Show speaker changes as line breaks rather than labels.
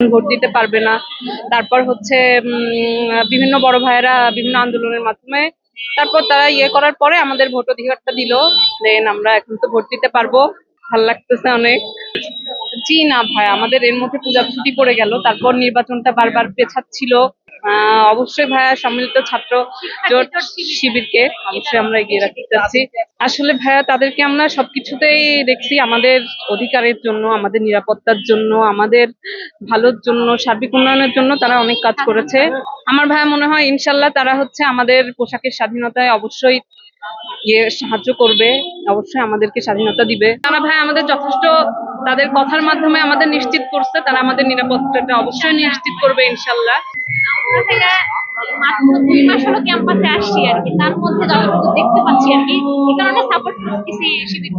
Vote দিতে পারবে না। তারপর হচ্ছে বিভিন্ন বড় ভাইয়েরা বিভিন্ন আন্দোলনের মাধ্যমে তারপর তারা ইয়ে করার পরে আমাদের ভোট অধিকারটা দিল। দেন আমরা এখন তো ভোট দিতে পারব। ভালো লাগতেছে অনেক। জি না ভাই, আমাদের এর মধ্যে পূজা ছুটি পড়ে গেল। তারপর নির্বাচনটা বারবার পেছাচ্ছিল। অবশ্যই ভাইয়া, সম্মিলিত ছাত্র জোট শিবিরকে অবশ্যই আমরা এগিয়ে রাখতে চাচ্ছি। আসলে ভাইয়া, তাদেরকে আমরা সবকিছুতেই দেখছি আমাদের অধিকারের জন্য, আমাদের নিরাপত্তার জন্য, আমাদের ভালোর জন্য, সার্বিক উন্নয়নের জন্য তারা অনেক কাজ করেছে। আমার ভাইয়া মনে হয় ইনশাল্লাহ তারা হচ্ছে আমাদের পোশাকের স্বাধীনতায় অবশ্যই ইয়ে সাহায্য করবে, অবশ্যই আমাদেরকে স্বাধীনতা দিবে। তারা ভাই আমাদের যথেষ্ট তাদের কথার মাধ্যমে আমাদের নিশ্চিত করছে, তারা আমাদের নিরাপত্তাটা অবশ্যই নিশ্চিত করবে, ইনশাল্লাহ।
মাত্র দুই মাস হলো ক্যাম্পাসে আসছি আর কি, তার মধ্যে যতটুকু দেখতে পাচ্ছি আর কি, এই কারণে সাপোর্ট করতেছি শিবির